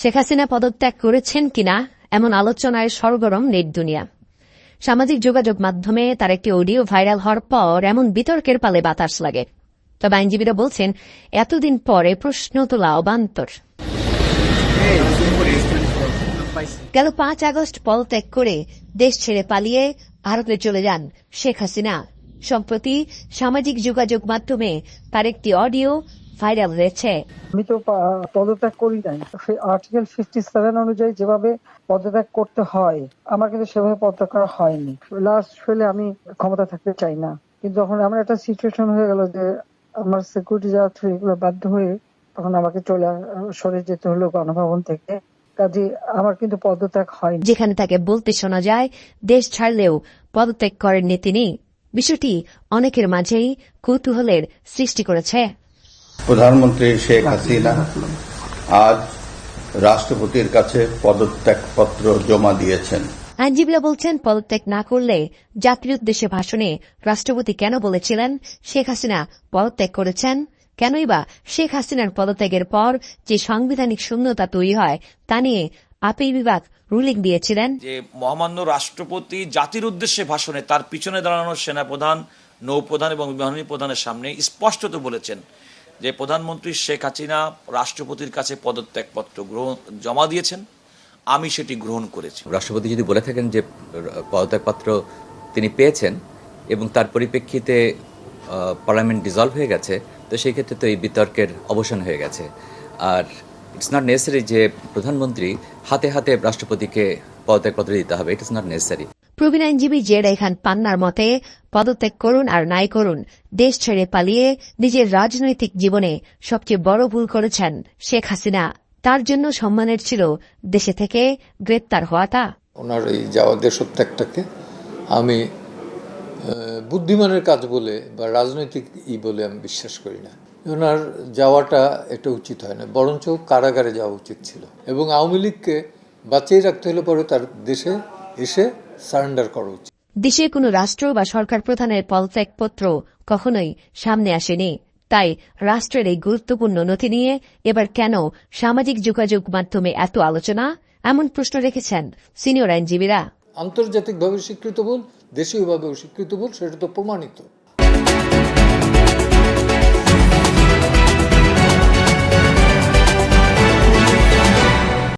শেখ হাসিনা পদত্যাগ করেছেন কিনা এমন আলোচনায় সরগরম নেট দুনিয়া। সামাজিক যোগাযোগ মাধ্যমে তার একটি অডিও ভাইরাল হওয়ার পর এমন বিতর্কের পালে বাতাস লাগে। তবে আইনজীবীরা বলছেন, এতদিন পরে প্রশ্ন তোলা অবান্তর। গেল পাঁচ আগস্ট পদত্যাগ করে দেশ ছেড়ে পালিয়ে ভারতে চলে যান শেখ হাসিনা। সম্প্রতি সামাজিক যোগাযোগ মাধ্যমে তার একটি অডিও ভাইরাল হয়েছে। আমি তো পদত্যাগ করি নাই। আর্টিকেল ফিফটি সেভেন অনুযায়ী যেভাবে পদত্যাগ করতে হয় আমার কিন্তু সেভাবে পদত্যাগ করা হয়নি। লাস্ট ফেলে আমি ক্ষমতা থাকতে চাই না। কিন্তু যখন আমার একটা সিচুয়েশন হয়ে গেল যে আমার সিকিউরিটি যাওয়া এগুলো বাধ্য হয়ে তখন আমাকে চলে সরে যেতে হলো গণভবন থেকে। কাজে আমার কিন্তু পদত্যাগ হয় যেখানে তাকে বলতে শোনা যায় দেশ ছাড়লেও পদত্যাগ করেননি তিনি। বিষয়টি অনেকের মাঝেই কৌতূহলের সৃষ্টি করেছে। প্রধানমন্ত্রী শেখ হাসিনা আজ রাষ্ট্রপতির কাছে পদত্যাগপত্র জমা দিয়েছেন। আইনজীবীরা বলছেন পদত্যাগ না করলে জাতির উদ্দেশ্যে ভাষণে রাষ্ট্রপতি কেন বলেছিলেন? শেখ হাসিনা পদত্যাগ করেছেন। কেনই বা শেখ হাসিনার পদত্যাগের পর যে সাংবিধানিক শূন্যতা তৈরি হয় তা নিয়ে আপিল বিভাগ রুলিং দিয়েছিলেন। যে মহামান্য রাষ্ট্রপতি জাতির উদ্দেশ্যে ভাষণে তার পিছনে দাঁড়ানো সেনাপ্রধান নৌপ্রধান এবং বিমানী প্রধানের সামনে স্পষ্টত বলেছেন যে প্রধানমন্ত্রী শেখ হাসিনা রাষ্ট্রপতির কাছে পদত্যাগপত্র গ্রহণ, জমা দিয়েছেন, আমি সেটি গ্রহণ করেছি। রাষ্ট্রপতি যদি বলে থাকেন যে, পদত্যাগপত্র তিনি পেয়েছেন এবং তার পরিপ্রেক্ষিতে পার্লামেন্ট ডিজলভ হয়ে গেছে, তো সেই ক্ষেত্রে তো এই বিতর্কের অবসান হয়ে গেছে। আর ইটস নট নেসেসারি যে প্রধানমন্ত্রী হাতে হাতে রাষ্ট্রপতিকে পদত্যাগপত্র দিতে হবে ইট ইস নট নেসেসারি প্রবীণ আইনজীবী জেরা খান পান্নার মতে, পদত্যাগ করুন আর নাই করুন, দেশ ছেড়ে পালিয়ে নিজের রাজনৈতিক জীবনে সবচেয়ে বড় ভুল করেছেন শেখ হাসিনা। তার জন্য সম্মানের ছিল দেশে থেকে গ্রেপ্তার হওয়াটা ওনার এই যাওয়া দেশত্যাগটাকে আমি বুদ্ধিমানের কাজ বলে বা রাজনৈতিক ই বলে আমি বিশ্বাস করি না। ওনার যাওয়াটা এটা উচিত হয় না, বরঞ্চ কারাগারে যাওয়া উচিত ছিল। এবং আওয়ামী লীগকে বাঁচিয়ে রাখতে হলে পরে তার দেশে এসে সারেন্ডার করা উচিত। দেশে কোনো রাষ্ট্র বা সরকার প্রধানের পদত্যাগপত্র কখনোই সামনে আসেনি। তাই রাষ্ট্রের এই গুরুত্বপূর্ণ নথি নিয়ে এবার কেন সামাজিক যোগাযোগ মাধ্যমে এত আলোচনা? এমন প্রশ্ন রেখেছেন সিনিয়র আইনজীবীরা। আন্তর্জাতিকভাবে স্বীকৃত বল দেশীয়ভাবেও স্বীকৃত বল সেটা তো প্রমাণিত।